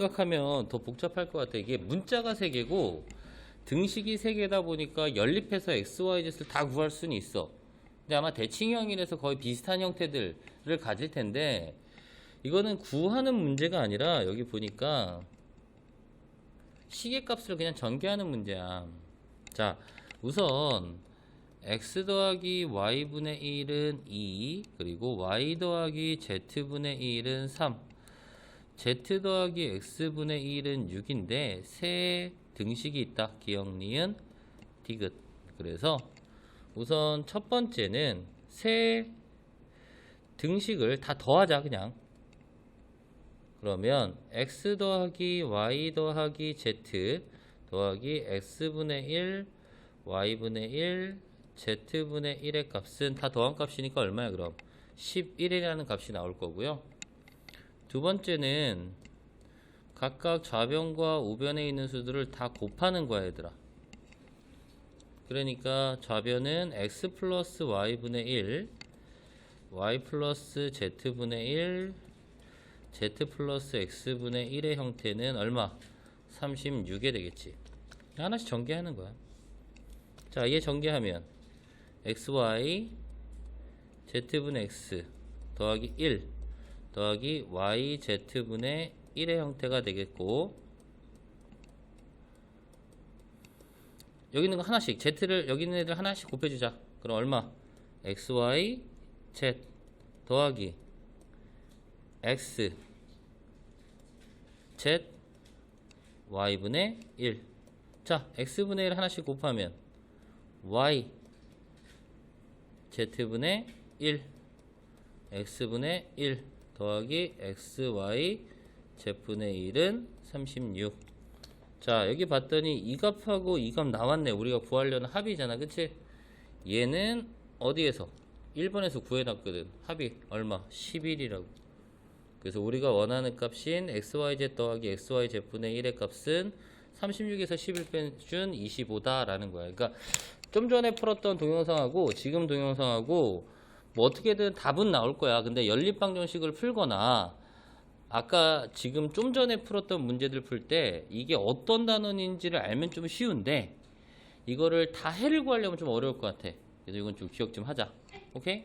생각하면 더 복잡할 것 같아. 이게 문자가 세 개고 등식이 세 개다 보니까 연립해서 x, y, z를 다 구할 수는 있어. 근데 아마 대칭형이라서 거의 비슷한 형태들을 가질 텐데 이거는 구하는 문제가 아니라 여기 보니까 시계값을 그냥 전개하는 문제야. 자, 우선 x 더하기 y분의 1은 2 그리고 y 더하기 z분의 1은 3 z 더하기 x분의 1은 6인데 세 등식이 있다. 기억, 니은, 디귿. 그래서 우선 첫 번째는 세 등식을 다 더하자 그냥. 그러면 x 더하기 y 더하기 z 더하기 x분의 1 y분의 1 z분의 1의 값은 다 더한 값이니까 얼마야 그럼 11이라는 값이 나올 거고요. 두 번째는 각각 좌변과 우변에 있는 수들을 다 곱하는 거야 얘들아. 그러니까 좌변은 x 플러스 y분의 1 y 플러스 z분의 1 z 플러스 x분의 1의 형태는 얼마? 36이 되겠지. 하나씩 전개하는 거야. 자 얘 전개하면 xy z분의 x 더하기 1 더하기 yz분의 1의 형태가 되겠고 여기 있는 거 하나씩 z를 여기 있는 애들 하나씩 곱해주자. 그럼 얼마? xy z 더하기 x z y분의 1 자, x분의 1 하나씩 곱하면 y z분의 1 x분의 1 더하기 xy z분의 1은 36 자, 여기 봤더니 이 값하고 이 값 나왔네. 우리가 구하려는 합이잖아. 그치? 얘는 어디에서? 1번에서 구해놨거든. 합이 얼마? 11이라고. 그래서 우리가 원하는 값인 xyz 더하기 xyz분의 1의 값은 36에서 11 빼준 25다라는 거야. 그러니까 좀 전에 풀었던 동영상하고 지금 동영상하고 뭐 어떻게든 답은 나올 거야. 근데 연립방정식을 풀거나 아까 지금 좀 전에 풀었던 문제들 풀 때 이게 어떤 단원인지를 알면 좀 쉬운데 이거를 다 해를 구하려면 좀 어려울 것 같아. 그래서 이건 좀 기억 좀 하자. 오케이?